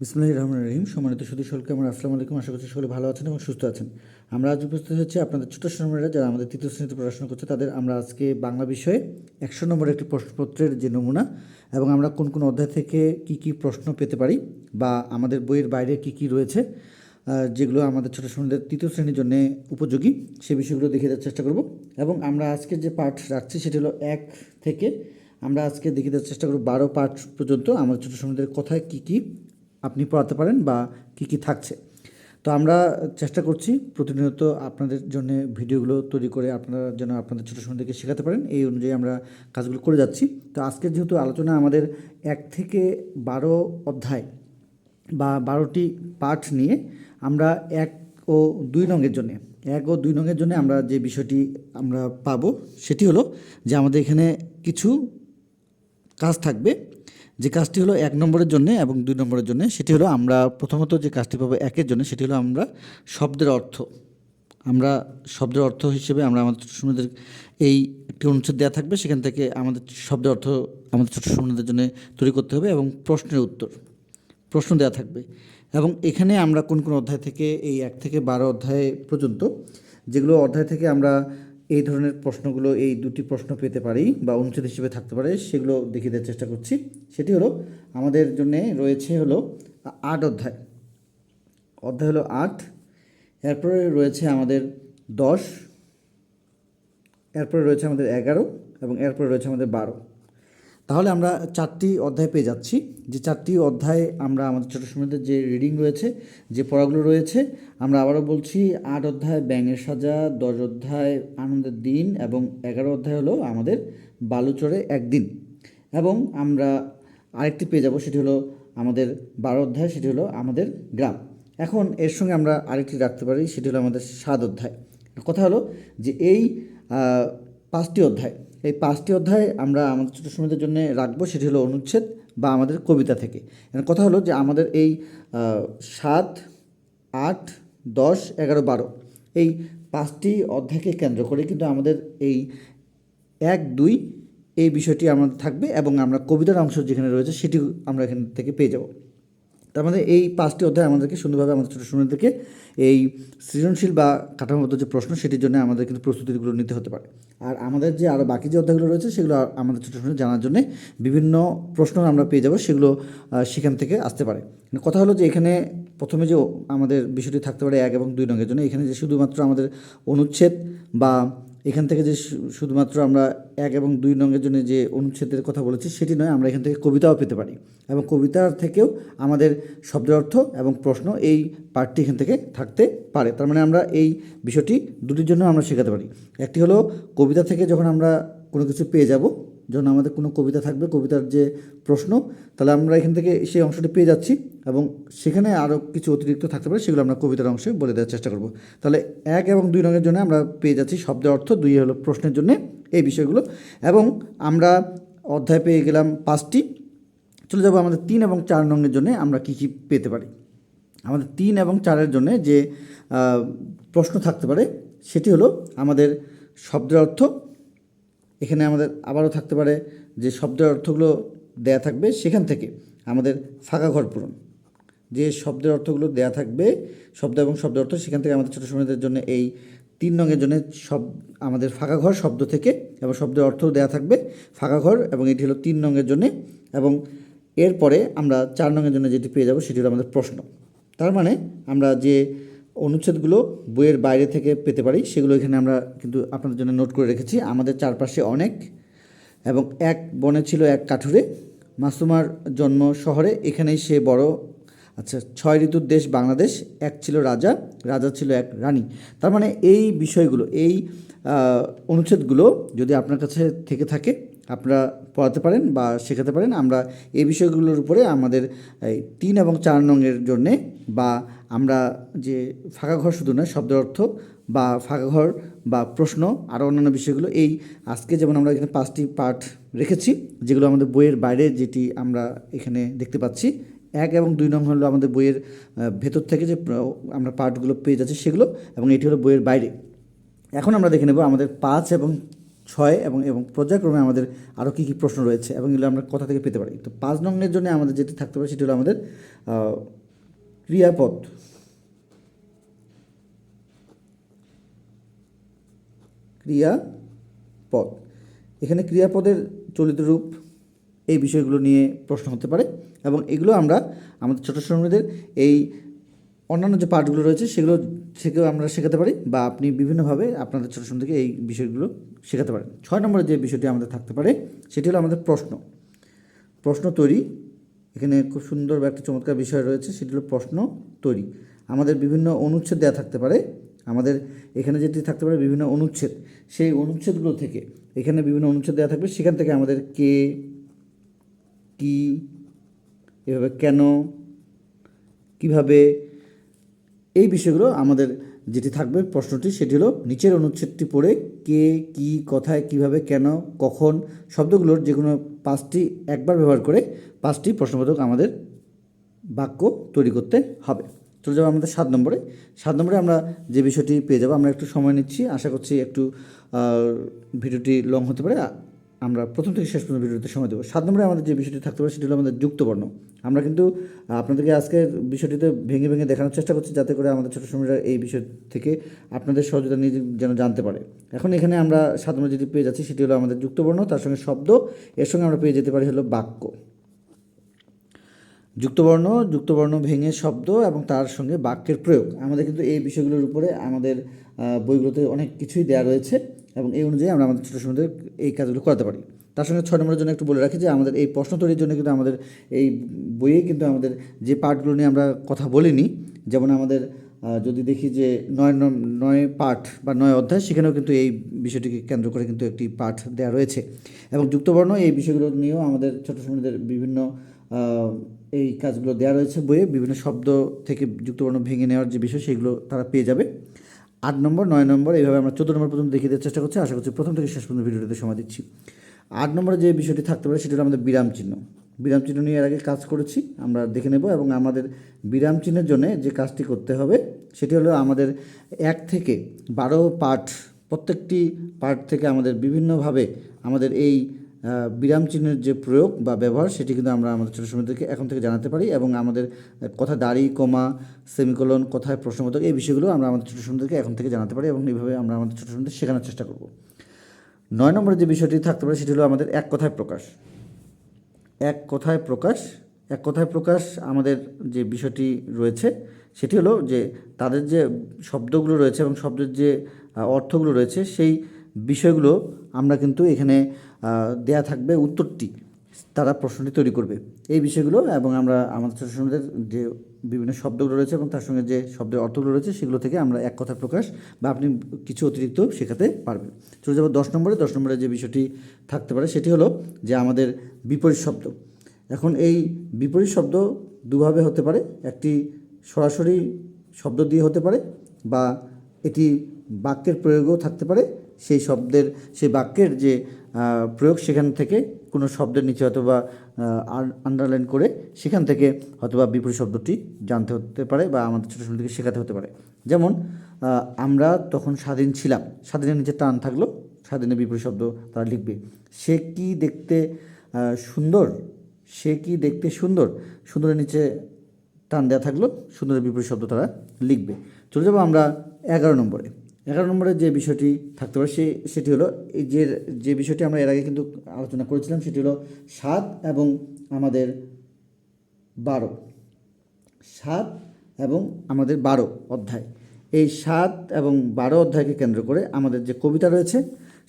বিসমুল্লাহ রহমান রহিম। সম্মানিত সুদী সকলকে আমার আসসালামু আলাইকুম। আশা করছি সকলে ভালো আছেন এবং সুস্থ আছেন। আমরা আজ উপস্থিত হচ্ছে আপনাদের ছোট সোনামণিরা যারা আমাদের তৃতীয় শ্রেণীতে পড়াশোনা করছে, তাদের আমরা আজকে বাংলা বিষয়ে একশো নম্বরের একটি প্রশ্নপত্রের যে নমুনা এবং আমরা কোন কোন অধ্যায় থেকে কি কি প্রশ্ন পেতে পারি বা আমাদের বইয়ের বাইরে কি কি রয়েছে যেগুলো আমাদের ছোটো সোনাদের তৃতীয় শ্রেণির জন্য উপযোগী, সে বিষয়গুলো দেখিয়ে দেওয়ার চেষ্টা করব। এবং আমরা আজকে যে পাঠ রাখছি সেটি হলো এক থেকে আমরা আজকে দেখিয়ে দেওয়ার চেষ্টা করব বারো পাঠ পর্যন্ত। আমাদের ছোটো সোনাদের কোথায় কী কী আপনি পড়াতে পারেন বা কি কি থাকছে। তো আমরা চেষ্টা করছি প্রতিনিয়ত আপনাদের জন্য ভিডিওগুলো তৈরি করে আপনারা যেন আপনাদের ছোটো সময়দেরকে শেখাতে পারেন, এই অনুযায়ী আমরা কাজগুলো করে যাচ্ছি। তো আজকে যেহেতু আলোচনা আমাদের এক থেকে বারো অধ্যায় বা বারোটি পাঠ নিয়ে আমরা এক ও দুই রঙের জন্য, এক ও দুই রঙের জন্য আমরা যে বিষয়টি আমরা পাবো সেটি হলো যে আমাদের এখানে কিছু কাজ থাকবে যে কাজটি হলো এক নম্বরের জন্য এবং দুই নম্বরের জন্য, সেটি হলো আমরা প্রথমত যে কাজটি পাবো একের জন্য, সেটি হলো আমরা শব্দের অর্থ। আমরা শব্দের অর্থ হিসেবে আমরা আমাদের ছোটো সুন্দর এই একটি অনুচ্ছেদ দেওয়া থাকবে, সেখান থেকে আমাদের শব্দের অর্থ আমাদের ছোটো সুন্দরদের জন্য তৈরি করতে হবে এবং প্রশ্নের উত্তর, প্রশ্ন দেওয়া থাকবে। এবং এখানে আমরা কোন কোন অধ্যায় থেকে, এই এক থেকে বারো অধ্যায় পর্যন্ত যেগুলো অধ্যায় থেকে আমরা এই ধরনের প্রশ্নগুলো, এই দুটি প্রশ্ন পেতে পারি বা অনুচ্ছেদ হিসেবে থাকতে পারে, সেগুলো দেখিয়ে দেওয়ার চেষ্টা করছি। সেটি হলো, আমাদের জন্য রয়েছে হলো আট অধ্যায়। অধ্যায় হলো আট, এরপরে রয়েছে আমাদের দশ, এরপরে রয়েছে আমাদের এগারো এবং এরপরে রয়েছে আমাদের বারো। তাহলে আমরা চারটি অধ্যায় পেয়ে যাচ্ছি। যে চারটি অধ্যায় আমরা আমাদের ছোটো সময়দের যে রিডিং রয়েছে, যে পড়াগুলো রয়েছে, আমরা আবারও বলছি আট অধ্যায় ব্যাঙের সাজা, দশ অধ্যায় আনন্দের দিন এবং এগারো অধ্যায় হলো আমাদের বালুচরে একদিন। এবং আমরা আরেকটি পেয়ে যাব, সেটি হলো আমাদের বারো অধ্যায়, সেটি হলো আমাদের গ্রাম। এখন এর সঙ্গে আমরা আরেকটি রাখতে পারি, সেটি হলো আমাদের সাত অধ্যায়। কথা হলো যে এই পাঁচটি অধ্যায় এই পাঁচটি অধ্যায় আমরা আমাদের ছোটো সময়দের জন্য রাখব। সেটি হলো অনুচ্ছেদ বা আমাদের কবিতা থেকে। কথা হলো যে আমাদের এই সাত, আট, দশ, এগারো, বারো এই পাঁচটি অধ্যায়কে কেন্দ্র করে কিন্তু আমাদের এই এক, দুই এই বিষয়টি আমাদের থাকবে এবং আমরা কবিতার অংশ যেখানে রয়েছে সেটি আমরা এখান থেকে পেয়ে যাব। তার মধ্যে এই পাঁচটি অধ্যায় আমাদেরকে সুন্দরভাবে আমাদের ছোটো সময়দেরকে এই সৃজনশীল বা কাঠামোগত যে প্রশ্ন, সেটির জন্য আমাদের কিন্তু প্রস্তুতিগুলো নিতে হতে পারে। আর আমাদের যে আরও বাকি যে অধ্যায়গুলো রয়েছে, সেগুলো আমাদের ছোটো সময় জানার জন্য বিভিন্ন প্রশ্ন আমরা পেয়ে যাব, সেগুলো সেখান থেকে আসতে পারে। মানে কথা হলো যে এখানে প্রথমে যে আমাদের বিষয়টি থাকতে পারে এক এবং দুই রঙের জন্য। এখানে যে শুধুমাত্র আমাদের অনুচ্ছেদ বা এখান থেকে যে শুধুমাত্র আমরা এক এবং দুই নঙ্গের জন্য যে অনুচ্ছেদের কথা বলেছি, সেটি নয়, আমরা এখান থেকে কবিতাও পেতে পারি। এবং কবিতার থেকেও আমাদের শব্দের অর্থ এবং প্রশ্ন এই পার্টটি এখান থেকে থাকতে পারে। তার মানে আমরা এই বিষয়টি দুটির জন্য আমরা শেখাতে পারি। একটি হলো, কবিতা থেকে যখন আমরা কোনো কিছু পেয়ে যাব যখন আমাদের কোনো কবিতা থাকবে, কবিতার যে প্রশ্ন, তাহলে আমরা এখান থেকে সেই অংশটি পেয়ে যাচ্ছি এবং সেখানে আরও কিছু অতিরিক্ত থাকতে পারে, সেগুলো আমরা কবিতার অংশে বলে দেওয়ার চেষ্টা করব। তাহলে এক এবং দুই রঙের জন্য আমরা পেয়ে যাচ্ছি শব্দের অর্থ, দুই হলো প্রশ্নের জন্য এই বিষয়গুলো। এবং আমরা অধ্যায় পেয়ে গেলাম পাঁচটি। চলে যাব আমাদের তিন এবং চার রঙের জন্য আমরা কী কী পেতে পারি। আমাদের তিন এবং চারের জন্য যে প্রশ্ন থাকতে পারে, সেটি হলো আমাদের শব্দের অর্থ এখানে আমাদের আবারও থাকতে পারে যে শব্দের অর্থগুলো দেয়া থাকবে সেখান থেকে, আমাদের ফাঁকা ঘর পূরণ। যে শব্দের অর্থগুলো দেয়া থাকবে, শব্দ এবং শব্দের অর্থ সেখান থেকে আমাদের ছোটো সময়দের জন্য এই তিন রঙের জন্য সব, আমাদের ফাঁকা ঘর শব্দ থেকে এবং শব্দের অর্থও দেয়া থাকবে ফাঁকা ঘর এবং এটি হলো তিন রঙের জন্য এবং এরপরে আমরা চার রঙের জন্য যেটি পেয়ে যাব সেটি হলো আমাদের প্রশ্ন। তার মানে আমরা যে অনুচ্ছেদগুলো বইয়ের বাইরে থেকে পেতে পারি, সেগুলো এখানে আমরা কিন্তু আপনাদের জন্য নোট করে রেখেছি। আমাদের চারপাশে অনেক, এবং এক বনে ছিল এক কাঠুরে, মাসুমার জন্ম শহরে, এখানেই সে বড়। আচ্ছা ছয় ঋতুর দেশ বাংলাদেশ, এক ছিল রাজা রাজা ছিল এক রানী। তার মানে এই বিষয়গুলো, এই অনুচ্ছেদগুলো যদি আপনার কাছে থেকে থাকে আপনারা পড়াতে পারেন বা শেখাতে পারেন। আমরা এই বিষয়গুলোর উপরে আমাদের তিন এবং চার নংয়ের জন্যে বা আমরা যে ফাঁকা ঘর শুধু নয়, শব্দের অর্থ বা ফাঁকা ঘর বা প্রশ্ন আরও অন্যান্য বিষয়গুলো, এই আজকে যেমন আমরা এখানে পাঁচটি পাঠ রেখেছি, যেগুলো আমাদের বইয়ের বাইরে যেটি আমরা এখানে দেখতে পাচ্ছি। এক এবং দুই নং হলো আমাদের বইয়ের ভেতর থেকে যে আমরা পাঠগুলো পেয়ে যাচ্ছি সেগুলো এবং এটি হলো বইয়ের বাইরে। এখন আমরা দেখে নেব আমাদের পাঁচ এবং ছয় এবং এবং পর্যায়ক্রমে আমাদের আরও কী কী প্রশ্ন রয়েছে এবং এগুলো আমরা কোথা থেকে পেতে পারি। তো পাঁচ নংয়ের জন্য আমাদের যেটি থাকতে পারে সেটি হলো আমাদের ক্রিয়াপদ। ক্রিয়াপদ। এখানে ক্রিয়াপদের চলিত রূপ এই বিষয়গুলো নিয়ে প্রশ্ন হতে পারে এবং এগুলো আমরা আমাদের ছোটো শ্রমিকদের এই অন্যান্য যে পার্টগুলো রয়েছে সেগুলো সেগুলো আমরা শেখাতে পারি বা আপনি বিভিন্নভাবে আপনাদের ছোটো শ্রমিকদেরকে এই বিষয়গুলো শেখাতে পারেন। ছয় নম্বরে যে বিষয়টি আমাদের থাকতে পারে, সেটি হলো আমাদের প্রশ্ন। প্রশ্ন তৈরি। এখানে খুব সুন্দর বা একটা চমৎকার বিষয় রয়েছে, সেটি হলো প্রশ্ন তৈরি। আমাদের বিভিন্ন অনুচ্ছেদ দেওয়া থাকতে পারে। আমাদের এখানে যেটি থাকতে পারে বিভিন্ন অনুচ্ছেদ। সেই অনুচ্ছেদগুলো থেকে এখানে বিভিন্ন অনুচ্ছেদ দেওয়া থাকবে। সেখান থেকে আমাদের কে, কি, এভাবে কেন, কীভাবে এই বিষয়গুলো আমাদের যেটি থাকবে প্রশ্নটি, সেটি হলো নিচের অনুচ্ছেদটি পড়ে কে, কি, কথায়, কীভাবে, কেন, কখন, শব্দগুলোর যে কোনো পাঁচটি একবার ব্যবহার করে পাঁচটি প্রশ্নবোধক আমাদের বাক্য তৈরি করতে হবে। চলে যাব আমাদের সাত নম্বরে। সাত নম্বরে আমরা যে বিষয়টি পেয়ে যাব, আমরা একটু সময় নিচ্ছি। আশা করছি একটু ভিডিওটি লং হতে পারে। আমরা প্রথম থেকে শেষ পর্যন্ত ভিডিওতে সময় দেবো। সাত নম্বরে আমাদের যে বিষয়টি থাকতে পারে, সেটি হলো আমাদের যুক্তবর্ণ। আমরা কিন্তু আপনাদেরকে আজকের বিষয়টিতে ভেঙে ভেঙে দেখানোর চেষ্টা করছি যাতে করে আমাদের ছোটো সময়রা এই বিষয় থেকে আপনাদের সহযোগিতা নিয়ে যেন জানতে পারে। এখন এখানে আমরা সাত নম্বরে যেটি পেয়ে যাচ্ছি, সেটি হলো আমাদের যুক্তবর্ণ, তার সঙ্গে শব্দ। এর সঙ্গে আমরা পেয়ে যেতে পারি হলো বাক্য। যুক্তবর্ণ যুক্তবর্ণ ভেঙে শব্দ এবং তার সঙ্গে বাক্যের প্রয়োগ। আমাদের কিন্তু এই বিষয়গুলোর উপরে আমাদের বইগুলোতে অনেক কিছুই দেওয়া রয়েছে। এবং এই অনুযায়ী আমরা আমাদের ছোটো সময় এই কাজগুলো করাতে পারি। তার সঙ্গে ছয় নম্বরের জন্য একটু বলে রাখি যে, আমাদের এই প্রশ্ন তৈরির জন্য কিন্তু আমাদের এই বইয়ে কিন্তু আমাদের যে পার্টগুলো নিয়ে আমরা কথা বলিনি, যেমন আমাদের যদি দেখি যে নয় নয় পাঠ বা নয় অধ্যায়, সেখানেও কিন্তু এই বিষয়টিকে কেন্দ্র করে কিন্তু একটি পাঠ দেওয়া রয়েছে। এবং যুক্তবর্ণ, এই বিষয়গুলো নিয়েও আমাদের ছোটো সময়দের বিভিন্ন এই কাজগুলো দেওয়া রয়েছে বইয়ে। বিভিন্ন শব্দ থেকে যুক্তবর্ণ ভেঙে নেওয়ার যে বিষয়, সেগুলো তারা পেয়ে যাবে। আট নম্বর, নয় নম্বর, এইভাবে আমরা চোদ্দ নম্বর পর্যন্ত দেখিয়ে দেওয়ার চেষ্টা করছি। আশা করছি প্রথম থেকে শেষ পর্যন্ত ভিডিওটিতে সময় দিচ্ছি। আট নম্বরে যে বিষয়টি থাকতে পারে, সেটি হলো আমাদের বিরাম চিহ্ন। বিরাম চিহ্ন নিয়ে এর আগে কাজ করেছি, আমরা দেখে নেব এবং আমাদের বিরাম চিহ্নের জন্য যে কাজটি করতে হবে, সেটি হলো আমাদের এক থেকে বারো পাঠ, প্রত্যেকটি পার্ট থেকে আমাদের বিভিন্নভাবে আমাদের এই বিরাম চিহ্নের যে প্রয়োগ বা ব্যবহার, সেটি কিন্তু আমরা আমাদের ছোটো সময়দেরকে এখন থেকে জানাতে পারি এবং আমাদের কথা দাড়ি, কমা, সেমিকোলন, কথায় প্রশ্নবোধক, এই বিষয়গুলো আমরা আমাদের ছোটো সময়দেরকে এখন থেকে জানাতে পারি এবং এইভাবে আমরা আমাদের ছোটো সময়দের শেখানোর চেষ্টা করব। নয় নম্বরে যে বিষয়টি থাকতে পারে, সেটি হলো আমাদের এক কথায় প্রকাশ। এক কথায় প্রকাশ, এক কথায় প্রকাশ আমাদের যে বিষয়টি রয়েছে, সেটি হলো যে তাদের যে শব্দগুলো রয়েছে এবং শব্দের যে অর্থগুলো রয়েছে, সেই বিষয়গুলো আমরা কিন্তু এখানে দেয়া থাকবে উত্তরটি। তারা প্রশ্নটি তৈরি করবে। এই বিষয়গুলো এবং আমরা আমাদের সময়দের যে বিভিন্ন শব্দগুলো রয়েছে এবং তার সঙ্গে যে শব্দের অর্থগুলো রয়েছে, সেগুলো থেকে আমরা এক কথা প্রকাশ বা আপনি কিছু অতিরিক্ত শেখাতে পারবেন। চলে যাব দশ নম্বরে। দশ নম্বরে যে বিষয়টি থাকতে পারে, সেটি হলো যে আমাদের বিপরীত শব্দ। এখন এই বিপরীত শব্দ দুভাবে হতে পারে। একটি সরাসরি শব্দ দিয়ে হতে পারে বা এটি বাক্যের প্রয়োগও থাকতে পারে। সেই শব্দের, সেই বাক্যের যে প্রয়োগ সেখান থেকে কোনো শব্দের নিচে হয়তো বা আন্ডারলাইন করে সেখান থেকে হয়তো বা বিপরীত শব্দটি জানতে হতে পারে বা আমাদের ছোটো সময় থেকে শেখাতে হতে পারে। যেমন আমরা তখন স্বাধীন ছিলাম, স্বাধীনের নিচে টান থাকল, স্বাধীনের বিপরীত শব্দ তারা লিখবে। সে কি দেখতে সুন্দর? সে কি দেখতে সুন্দর? সুন্দরের নিচে টান দেওয়া থাকল, সুন্দরের বিপরীত শব্দ তারা লিখবে। চলে যাব আমরা এগারো নম্বরে। এগারো নম্বরে যে বিষয়টি থাকতে পারে, সে সেটি হলো এই যে যে বিষয়টি আমরা এর আগে কিন্তু আলোচনা করেছিলাম, সেটি হলো সাত এবং আমাদের বারো। সাত এবং আমাদের বারো অধ্যায়। এই সাত এবং বারো অধ্যায়কে কেন্দ্র করে আমাদের যে কবিতা রয়েছে,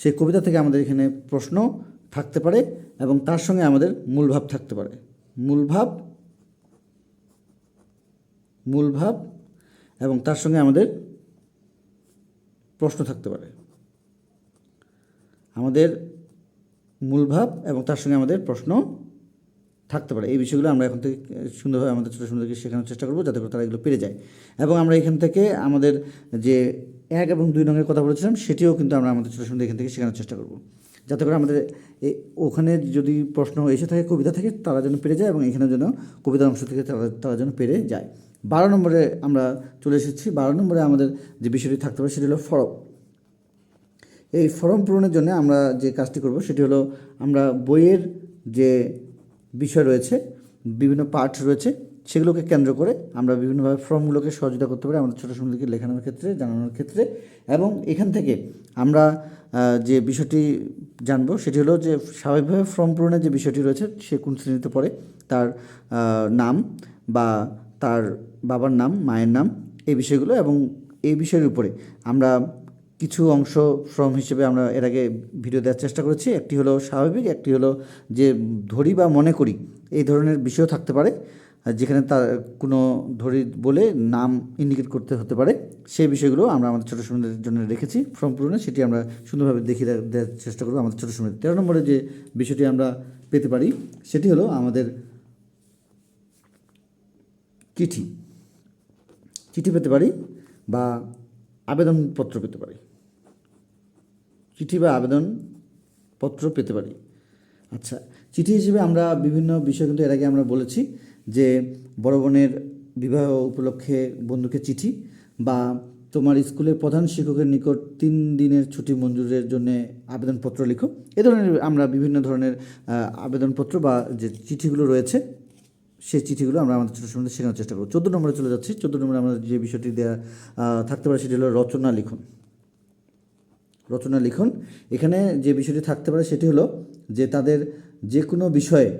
সেই কবিতা থেকে আমাদের এখানে প্রশ্ন থাকতে পারে এবং তার সঙ্গে আমাদের মূল ভাব থাকতে পারে। মূল ভাব মূল ভাব এবং তার সঙ্গে আমাদের প্রশ্ন থাকতে পারে। আমাদের মূল ভাব এবং তার সঙ্গে আমাদের প্রশ্ন থাকতে পারে। এই বিষয়গুলো আমরা এখন থেকে সুন্দরভাবে আমাদের ছোটো সুন্দরকে শেখানোর চেষ্টা করব যাতে করে তারা এগুলো পেরে যায়। এবং আমরা এখান থেকে আমাদের যে এক এবং দুই রঙের কথা বলেছিলাম, সেটিও কিন্তু আমরা আমাদের ছোটো সুন্দর এখান থেকে শেখানোর চেষ্টা করব। যাতে করে আমাদের ওখানে যদি প্রশ্ন এসে থাকে, কবিতা থেকে, তারা যেন পেরে যায় এবং এখানে যেন কবিতার অংশ থেকে তারা তারা যেন পেরে যায়। বারো নম্বরে আমরা চলে এসেছি। বারো নম্বরে আমাদের যে বিষয়টি থাকতে পারে, সেটি হলো ফরক এই ফর্ম পূরণের জন্য আমরা যে কাজটি করব, সেটি হলো আমরা বইয়ের যে বিষয় রয়েছে, বিভিন্ন পার্ট রয়েছে, সেগুলোকে কেন্দ্র করে আমরা বিভিন্নভাবে ফর্মগুলোকে সহযোগিতা করতে পারি আমাদের ছোটো সময়দেরকে লেখানোর ক্ষেত্রে, জানানোর ক্ষেত্রে। এবং এখান থেকে আমরা যে বিষয়টি জানব, সেটি হলো যে স্বাভাবিকভাবে ফর্ম পূরণের যে বিষয়টি রয়েছে, সে কোন শ্রেণীতে পড়ে, তার নাম বা তার বাবার নাম, মায়ের নাম এই বিষয়গুলো এবং এই বিষয়ের উপরে আমরা কিছু অংশ ফর্ম হিসেবে আমরা এর আগে ভিডিও দেওয়ার চেষ্টা করেছি। একটি হলো স্বাভাবিক, একটি হলো যে ধরি বা মনে করি এই ধরনের বিষয়ও থাকতে পারে, যেখানে তার কোনো ধরি বলে নাম ইন্ডিকেট করতে হতে পারে। সেই বিষয়গুলো আমরা আমাদের ছোটো সময়দের জন্য রেখেছি ফর্ম পূরণে সেটি আমরা সুন্দরভাবে দেখিয়ে দেওয়ার চেষ্টা করব। আমাদের ছোটো সময় তেরো নম্বরে যে বিষয়টি আমরা পেতে পারি, সেটি হলো আমাদের চিঠি। চিঠি পেতে পারি বা আবেদনপত্র পেতে পারি। চিঠি বা আবেদনপত্র পেতে পারি। আচ্ছা চিঠি হিসেবে আমরা বিভিন্ন বিষয় কিন্তু এর আগে আমরা বলেছি যে বড় বোনের বিবাহ উপলক্ষে বন্ধুকে চিঠি বা তোমার স্কুলের প্রধান শিক্ষকের নিকট তিন দিনের ছুটি মঞ্জুরের জন্য আবেদনপত্র লিখো। এ ধরনের আমরা বিভিন্ন ধরনের আবেদনপত্র বা যে চিঠিগুলো রয়েছে সেই চিঠিগুলো আমরা আমাদের ছোটো সম্বন্ধে শেখানোর চেষ্টা করব। চোদ্দ নম্বরে চলে যাচ্ছি। চোদ্দ নম্বরে আমরা যে বিষয়টি দেওয়া থাকতে পারে সেটি হলো রচনা লিখন। রচনা লিখন। এখানে যে বিষয়টি থাকতে পারে সেটি হলো যে তাদের যে কোনো বিষয়ে,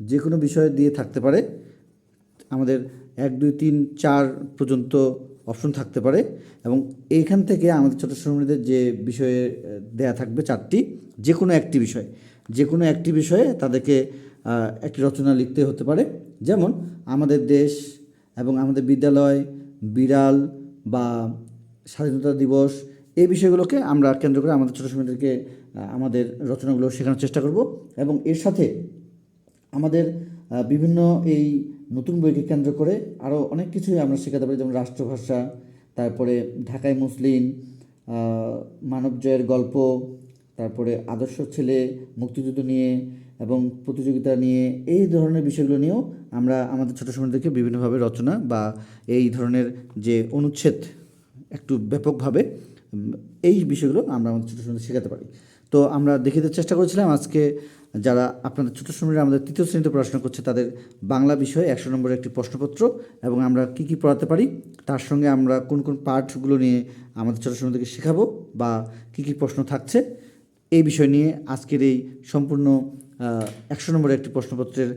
যে কোনো বিষয় দিয়ে থাকতে পারে, আমাদের এক, দুই, তিন, চার পর্যন্ত অপশন থাকতে পারে এবং এইখান থেকে আমাদের ছোটো শ্রমিকদের যে বিষয়ে দেয়া থাকবে চারটি, যে কোনো একটি বিষয়, যে কোনো একটি বিষয়ে তাদেরকে একটি রচনা লিখতে হতে পারে। যেমন, আমাদের দেশ এবং আমাদের বিদ্যালয়, বিড়াল বা স্বাধীনতা দিবস, এই বিষয়গুলোকে আমরা কেন্দ্র করে আমাদের ছোটো সময়দেরকে আমাদের রচনাগুলো শেখানোর চেষ্টা করব। এবং এর সাথে আমাদের বিভিন্ন এই নতুন বইকে কেন্দ্র করে আরও অনেক কিছুই আমরা শেখাতে পারি। যেমন রাষ্ট্রভাষা, তারপরে ঢাকায় মুসলিম মানবজয়ের গল্প, তারপরে আদর্শ ছেলে, মুক্তিযুদ্ধ নিয়ে এবং প্রতিযোগিতা নিয়ে এই ধরনের বিষয়গুলো নিয়েও আমরা আমাদের ছোটো সময়দেরকে বিভিন্নভাবে রচনা বা এই ধরনের যে অনুচ্ছেদ একটু ব্যাপকভাবে এই বিষয়গুলো আমরা আমাদের ছোটো সময় শেখাতে পারি। তো আমরা দেখিতে চেষ্টা করেছিলাম আজকে যারা আপনাদের ছোটো সময় আমাদের তৃতীয় শ্রেণীতে পড়াশোনা করছে তাদের বাংলা বিষয়ে একশো নম্বরের একটি প্রশ্নপত্র এবং আমরা কি কি পড়াতে পারি, তার সঙ্গে আমরা কোন কোন পার্টগুলো নিয়ে আমাদের ছোটো সময়দেরকে শেখাবো বা কি কি প্রশ্ন থাকছে, এই বিষয় নিয়ে আজকের এই সম্পূর্ণ একশো নম্বরের একটি প্রশ্নপত্রের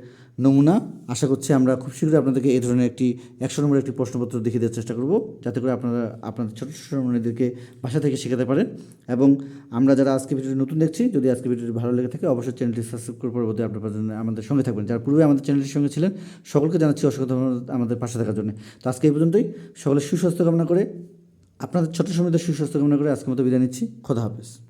নমুনা। আশা করছি আমরা খুব শীঘ্রই আপনাদেরকে এই ধরনের একটি একশো নম্বরের একটি প্রশ্নপত্র দেখিয়ে দেওয়ার চেষ্টা করব, যাতে করে আপনারা, আপনাদের ছোটো ছোটো মেয়েদেরকে বাসা থেকে শেখাতে পারেন। এবং আমরা যারা আজকে ভিডিওটি নতুন দেখছি, যদি আজকে ভিডিওটি ভালো লেগে থাকে, অবশ্যই চ্যানেলটি সাবস্ক্রাইব করে পরবর্তী আপনার আমাদের সঙ্গে থাকবেন। যারা পূর্বে আমাদের চ্যানেলটির সঙ্গে ছিলেন, সকলকে জানাচ্ছি অসংখ্য আমাদের পাশে থাকার জন্য। তো আজকে এই পর্যন্তই। সকলের সুস্বাস্থ্য কামনা করে, আপনাদের ছোটো সময়দের সুস্বাস্থ্য কামনা করে আজকের মতো বিদায় নিচ্ছি। খোদা হাফেজ।